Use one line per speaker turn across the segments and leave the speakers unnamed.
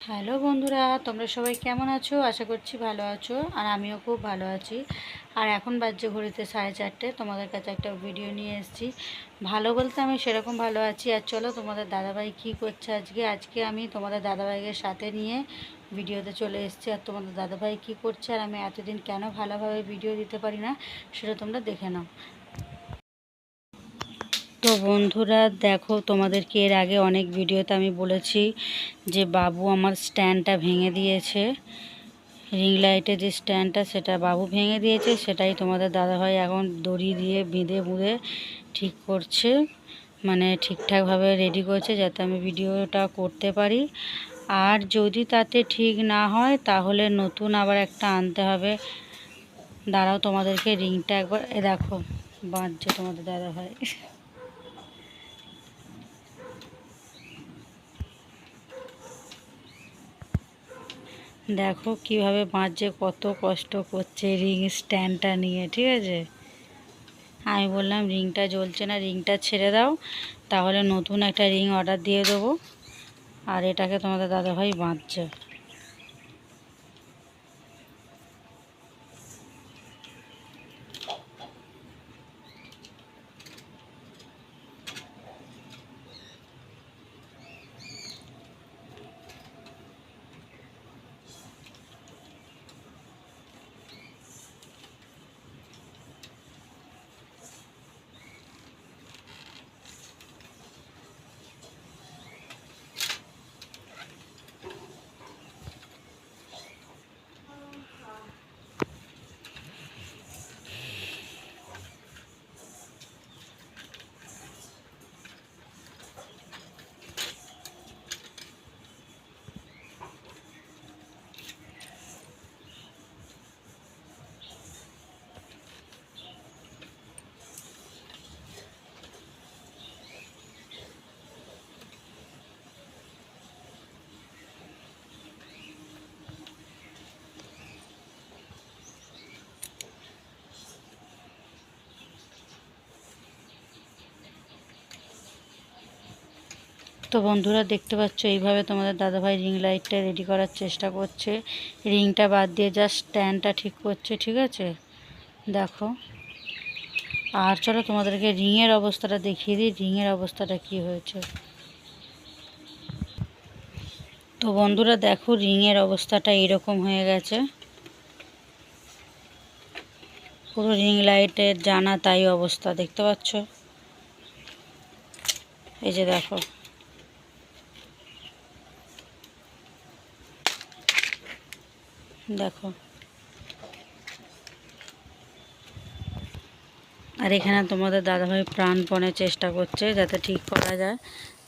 Hello বন্ধুরা, তোমরা সবাই কেমন আছো? আশা করছি ভালো আছো, আর আমিও খুব ভালো আছি। আর এখন বাজছে ঘড়িতে সাড়ে চারটে, তোমাদের কাছে একটা ভিডিও নিয়ে এসেছি। ভালো বলতে আমি সেরকম ভালো আছি। আর চলো, তোমাদের দাদাভাই কী করছে আজকে? আজকে আমি তোমাদের দাদাভাইকে সাথে নিয়ে ভিডিওতে চলে এসেছি। আর তোমাদের দাদাভাই কী করছে? আর আমি এতদিন কেন ভালোভাবে ভিডিও দিতে পারি না, সেটা তোমরা দেখে নাও। তো বন্ধুরা, দেখো তোমাদেরকে এর আগে অনেক ভিডিওতে আমি বলেছি যে বাবু আমার স্ট্যান্ডটা ভেঙে দিয়েছে। রিং লাইটের যে স্ট্যান্ডটা, সেটা বাবু ভেঙে দিয়েছে, সেটাই তোমাদের দাদাভাই এখন দড়ি দিয়ে বেঁধে বুঁধে ঠিক করছে মানে ঠিকঠাকভাবে রেডি করছে যাতে আমি ভিডিওটা করতে পারি। আর যদি তাতে ঠিক না হয়, তাহলে নতুন আবার একটা আনতে হবে। দাঁড়াও তোমাদেরকে রিংটা একবার দেখো, বাঁধছে তোমাদের দাদাভাই। দেখো কীভাবে বাঁচছে কত কষ্ট করছে রিং স্ট্যান্ডটা নিয়ে, ঠিক আছে? আমি বললাম, রিংটা জ্বলছে না, রিংটা ছেড়ে দাও, তাহলে নতুন একটা রিং অর্ডার দিয়ে দেবো। আর এটাকে তোমাদের দাদাভাই বাঁধছে। তো বন্ধুরা দেখতে পাচ্ছ, এইভাবে তোমাদের দাদাভাই রিং লাইটটা রেডি করার চেষ্টা করছে। রিংটা বাদ দিয়ে জাস্ট স্ট্যান্ডটা ঠিক করছে, ঠিক আছে? দেখো। আর চলো তোমাদেরকে রিংয়ের অবস্থাটা দেখিয়ে দিই রিংয়ের অবস্থাটা কি হয়েছে। তো বন্ধুরা দেখো রিংয়ের অবস্থাটা এরকম হয়ে গেছে। পুরো রিং লাইটের জানা তাই অবস্থা, দেখতে পাচ্ছ? এই যে দেখো। দেখো। আর এখানে তোমাদের দাদাভাই প্রাণপণে চেষ্টা করছে যাতে ঠিক করা যায়।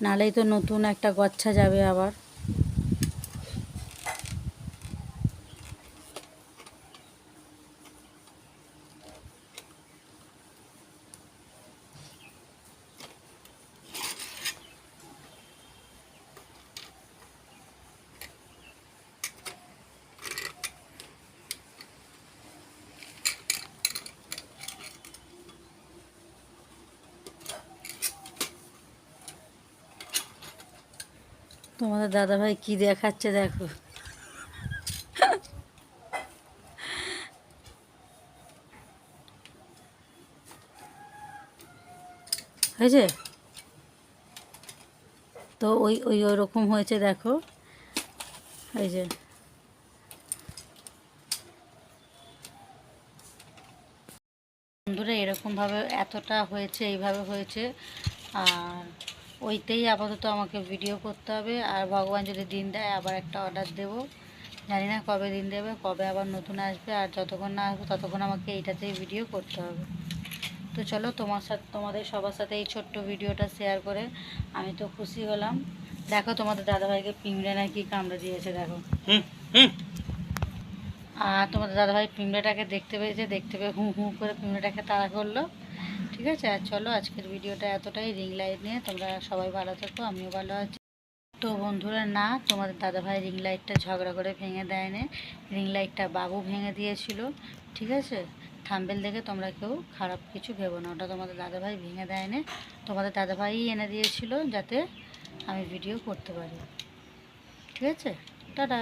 নালেই তো নতুন একটা গচ্ছা যাবে আবার। তোমাদের দাদাভাই কি দেখাচ্ছে দেখো। হয়েছে? তো ওই ওই ওরকম হয়েছে দেখো। এই যে বন্ধুরা, এরকমভাবে এতটা হয়েছে, এইভাবে হয়েছে। আর ওইতেই আপাতত আমাকে ভিডিও করতে হবে। আর ভগবান যদি দিন দেয় আবার একটা অর্ডার দেব। জানি না কবে দিন দেবে কবে আবার নতুন আসবে আর যতক্ষণ না আসবে ততক্ষণ আমাকে এইটাতেই ভিডিও করতে হবে। তো চলো তোমার সাথে তোমাদের সবার সাথে এই ছোট্ট ভিডিওটা শেয়ার করে আমি তো খুশি হলাম। দেখো তোমাদের দাদাভাইকে পিঁমড়ে নাকি কামড়ে দিয়েছে দেখো। আর তোমাদের দাদাভাই পিঁমড়েটাকে দেখতে পেয়েছে দেখতে পেয়ে হু হু করে পিঁমড়েটাকে তাড়া করল। ঠিক আছে? আর চলো আজকের ভিডিওটা এতটাই রিং লাইট নিয়ে তোমরা সবাই ভালো থাকো, আমিও ভালো আছি। তো বন্ধুরা, না, তোমাদের দাদাভাই রিং লাইটটা ঝগড়া করে ভেঙে দেয় দেয়নি রিং লাইটটা বাবু ভেঙে দিয়েছিল, ঠিক আছে? থাম্বেল দেখে তোমরা কেউ খারাপ কিছু ভেবো না, ওটা তোমাদের দাদাভাই ভেঙে দেয় দেয়নি। তোমাদের দাদাভাই এনে দিয়েছিল যাতে আমি ভিডিও করতে পারি। ঠিক আছে? টাটা!